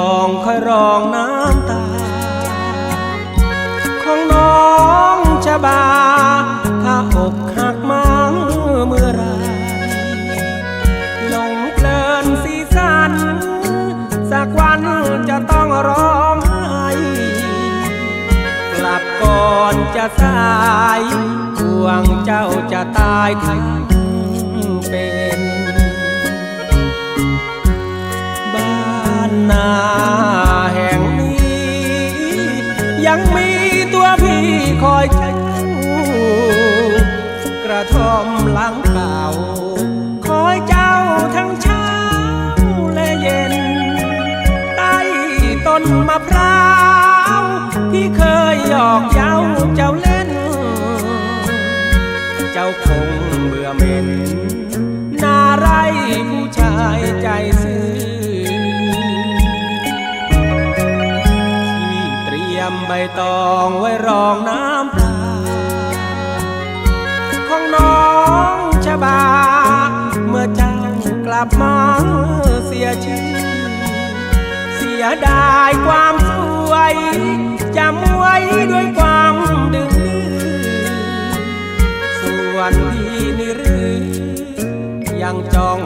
องคอยร้องน้ำตา ของน้องจะบา ถ้าอกหักมังเมื่อไรหลงเพลินสีสัน สักวันจะต้องร้องไห้กลับก่อนจะสายห่วงเจ้าจะตายทั้งเป็น now. ตองไว้รองน้ำปลาของน้องชบา เมื่อเจ้ากลับมาเสียชื่อ เสียดายความสวยจำไว้ด้วยความดื้อส่วนพี่นี่หรยังจ้อง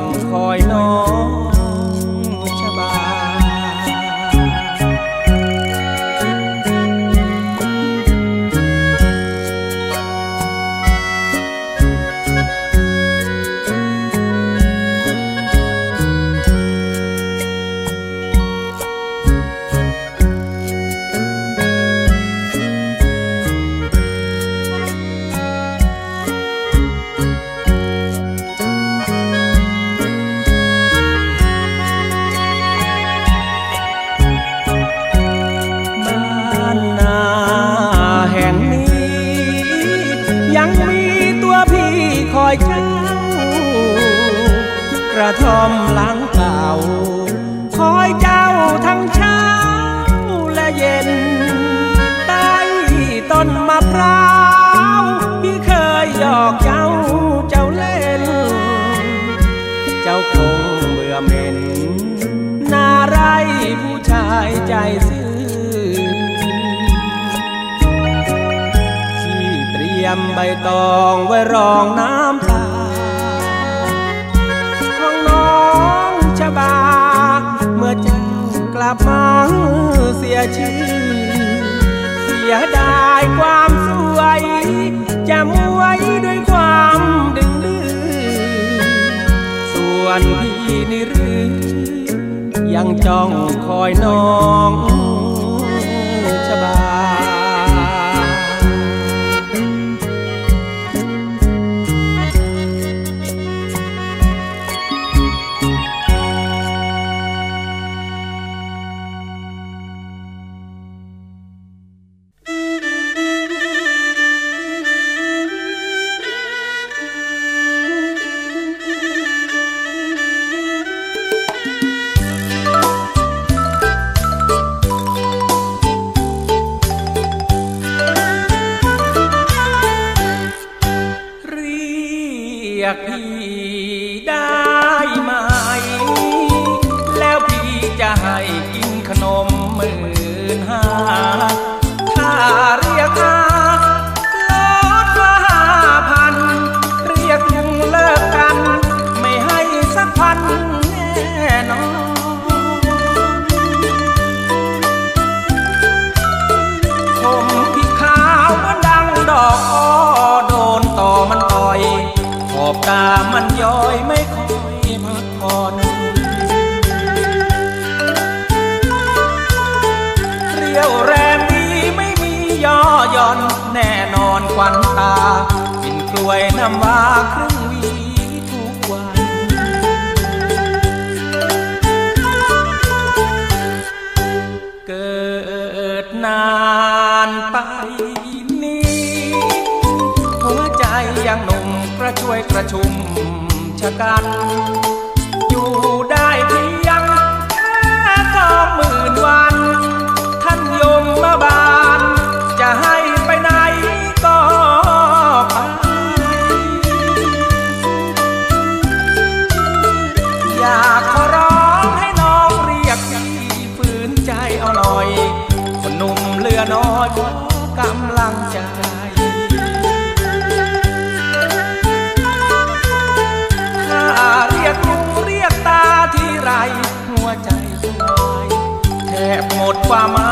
กระท่อมหลังเก่า คอยเจ้าทั้งเช้าและเย็น ใต้ต้นมะพร้าวพี่เคยหยอกเจ้าเจ้าเล่น เจ้าคงเบื่อเหม็นนาไรผู้ชายใจซื่อที่เตรียมใบตองไว้รองน้ำ ยดายความสวย จะมวยด้วยความดึงดื้อส่วนพี่นี่หรือ ยังจ้องคอยน้อง ตามันย้อยไม่ค่อยพักผ่อนเรียวแรงดีไม่มีย่อย่อน แน่นอนควันตากินกล้วยน้ำว้าครึ่ง ชุมชะกัน อยู่ได้เพียงแค่สองหมื่นวัน บ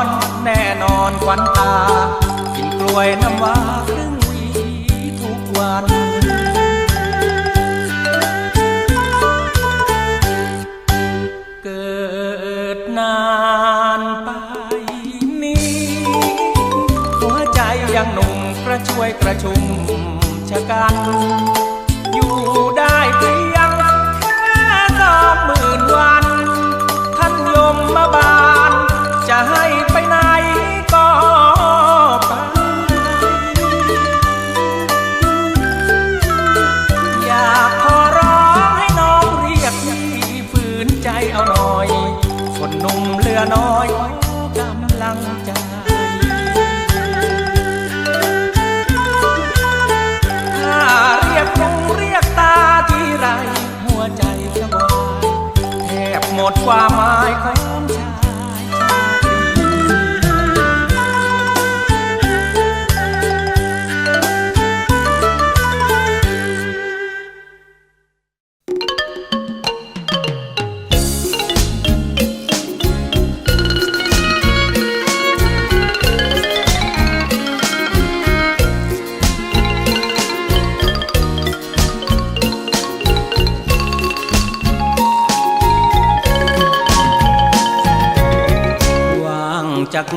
อนแน่นอนควันตากินกล้วยน้ำว้าครึ่งวีทุกวันเกิดนานไปนี้หัวใจยังหนุ่มกระช่วยกระชุมชะกัน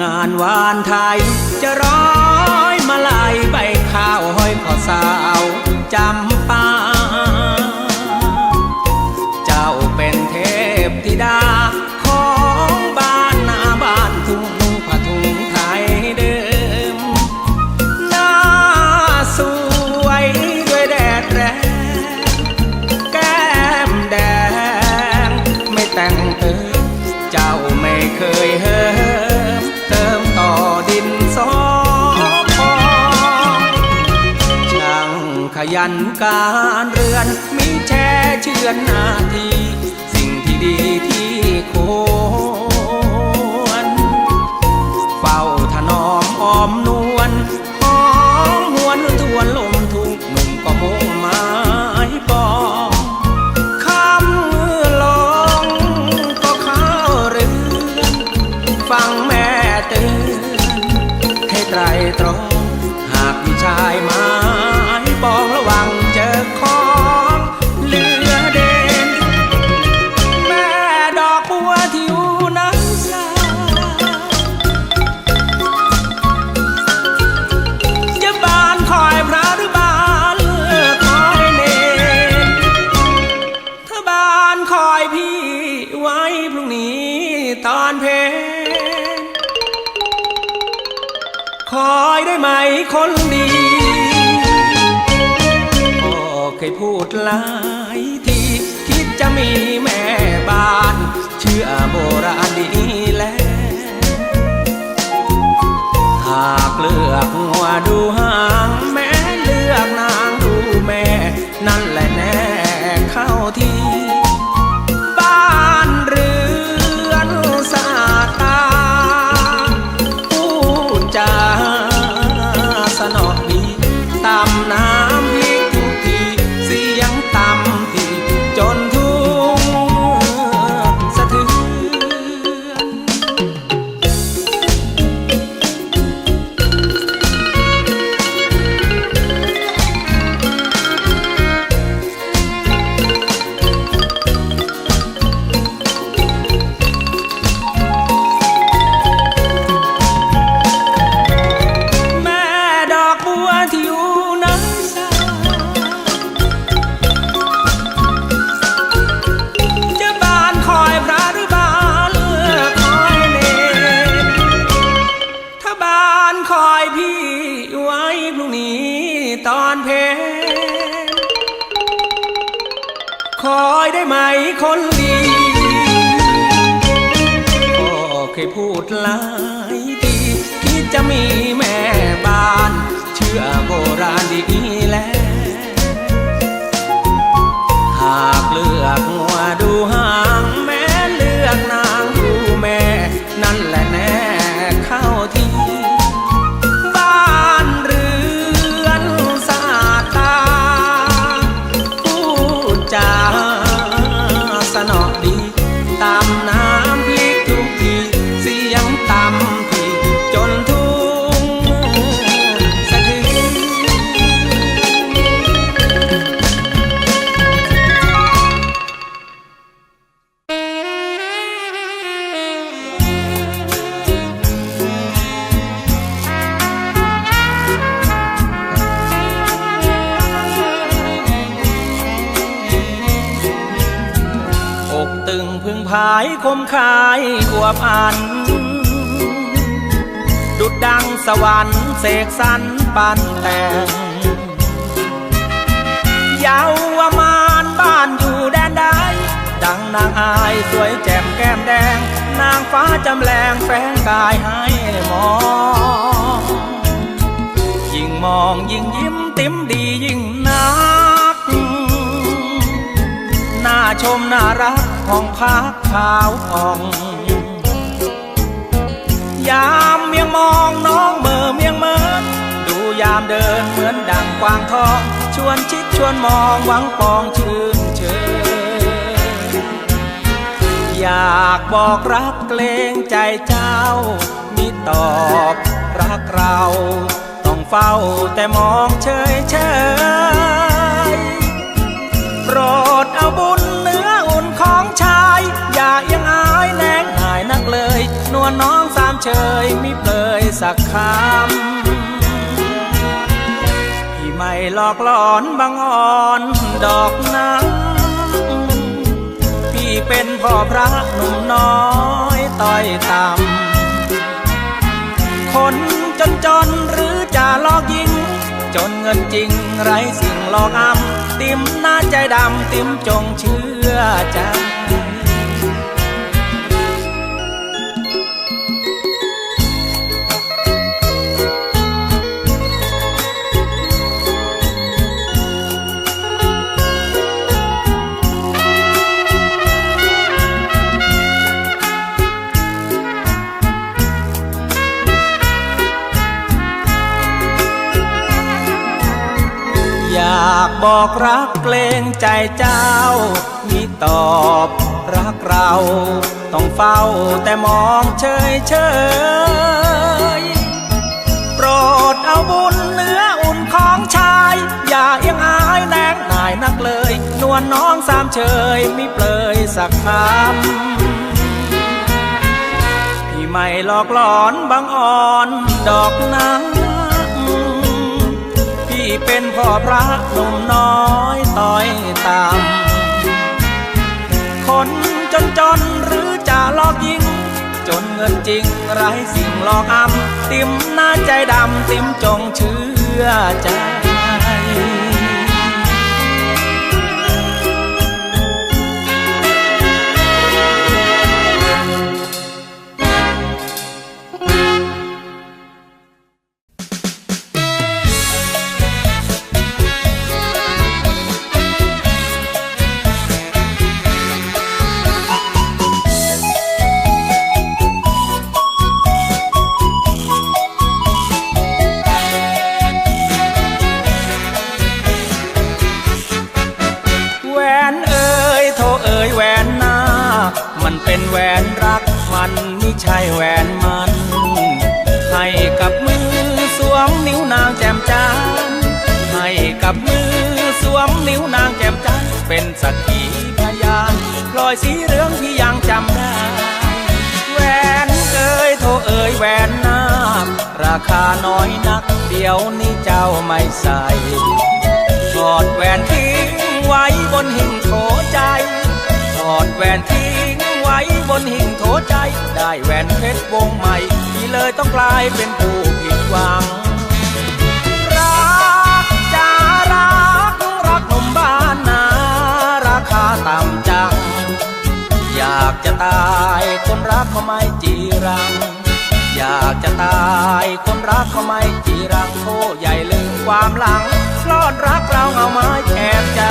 งานวานไทยจะร้อยมาลายใบข้าวห้อยขอสา ยันการเรือนมีแช่เชือนนาที สิ่งที่ดีที่ควรเฝ้าถนอมอ้อมนวลหอมหวนทวนลมทุกหนุ่มก็มุ่งหมายปองคำลงก็เข้าเรือนฟังแม่เตือนให้ไตรตรองหากมีชายไม้ปอง หลายทีคิดจะมีแม่บ้าน เชื่อโบราณ คมคายขวบอัน ดุดดังสวรรค์เสกสรรปันแต่งเยาวมานบ้านอยู่แดนใดดังนางอายสวยแจ่มแก้มแดง นางฟ้าจำแรงแฝงกายให้มองยิ่งมองยิ่งยิ้มติ้ม ชมน่ารักของพักขาวอ่อง ยามเมียงมองน้องเมื่อเมียงเมินดูยามเดินเหมือนดังกวางทอง ชวนชิดชวนมองหวังปองชื่นเชยอยากบอกรักเกรงใจเจ้ามิตอบรักเรา ต้องเฝ้าแต่มองเฉยเฉยโปรดเอาบุญ เนื้ออุ่ายอย่าเอียงอายแนงหายนักเลยนวลน้องสามเชยมิเปลยสักคำพี่ไม่หลอกหลอนบังอ่อนดอกนางพี่เป็นพ่อพระหนุ่มน้อยต้อยต่ำคนจนจนหรือจะลอกยิง จนเงินจริงไรสิ่งหลอกอำติมหน้าใจดำติมจงเชื่อใจ บอกรักเกรงใจเจ้ามีตอบรักเรา ต้องเฝ้าแต่มองเฉยเฉยโปรดเอาบุญเนื้ออุ่นของชาย อย่าเอียงอายแนงนายนักเลย นวลน้องสามเชยมิเปลยสักคำพี่ไม่หลอกหลอนบังอ่อนดอกนางพี่ เป็นพ่อพระหนุ่มน้อยต้อยตามคนจนจนหรือจะหลอกยิง จนเงินจริงไร้สิ่งหลอกอำติมหน้าใจดำติมจงเชื่อใจ ใช่แหวนมัน ให้กับมือสวมนิ้วนางแจ่มจันให้กับมือสวมนิ้วนางแจ่มจันเป็นสักขีพยานลอยสีเหลืองที่ยังจำได้แหวนเอ่ยโทเอ่ยแหวนนาคราคาน้อยนักเดี๋ยวนี้เจ้าไม่ใส่ถอดแหวนทิ้งไว้บนหิ้งโถใจ บนหิ้งโถใจ ได้แหวนเพชรวงใหม่ ที่เลยต้องกลายเป็นผู้ผิดหวัง รักจะรักรักหนุ่มบ้านนาราคาต่ำจัง อยากจะตายคนรักเขาไม่จีรัง อยากจะตายคนรักเขาไม่จีรังโทใหญ่ลืมความหลังลอดรักเราเอาไม้แอบใจ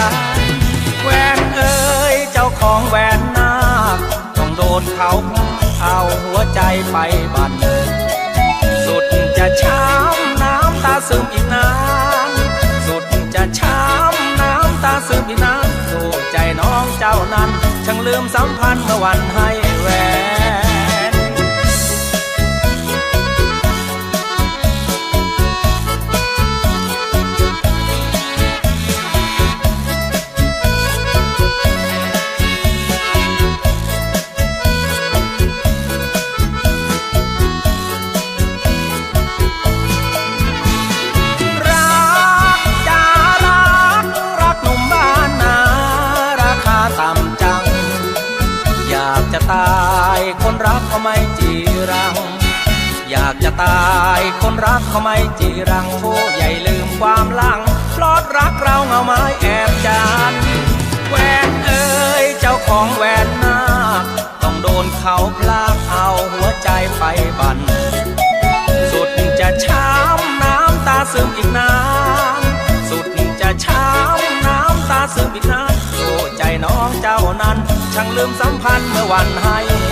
แหวนเอ่ยเจ้าของแหวนนา นเขาเอาหัวใจไปบัน สุดจะช้ำน้ำตาซึมอีกนานสุดจะช้ำน้ำตาซึมอีกนานดูใจน้องเจ้านั้นช่างลืมสัมพันธ์เมื่อวันให้ ตายคนรักเขาไม่จีรัง อยากจะตายคนรักเขาไม่จีรังโทใหญ่ลืมความหลังพลอดรักเราเงาไม้แอบจานแหวนเอ่ยเจ้าของแหวนนาคต้องโดนเขาพลากเอาหัวใจไปบันสุดจะช้ำน้ำตาซึมอีกนานสุดจะช้ำน้ำตาซึมอีกนานโอ้ใจน้องเจ้า ช่างลืมสัมพันธ์เมื่อวันให้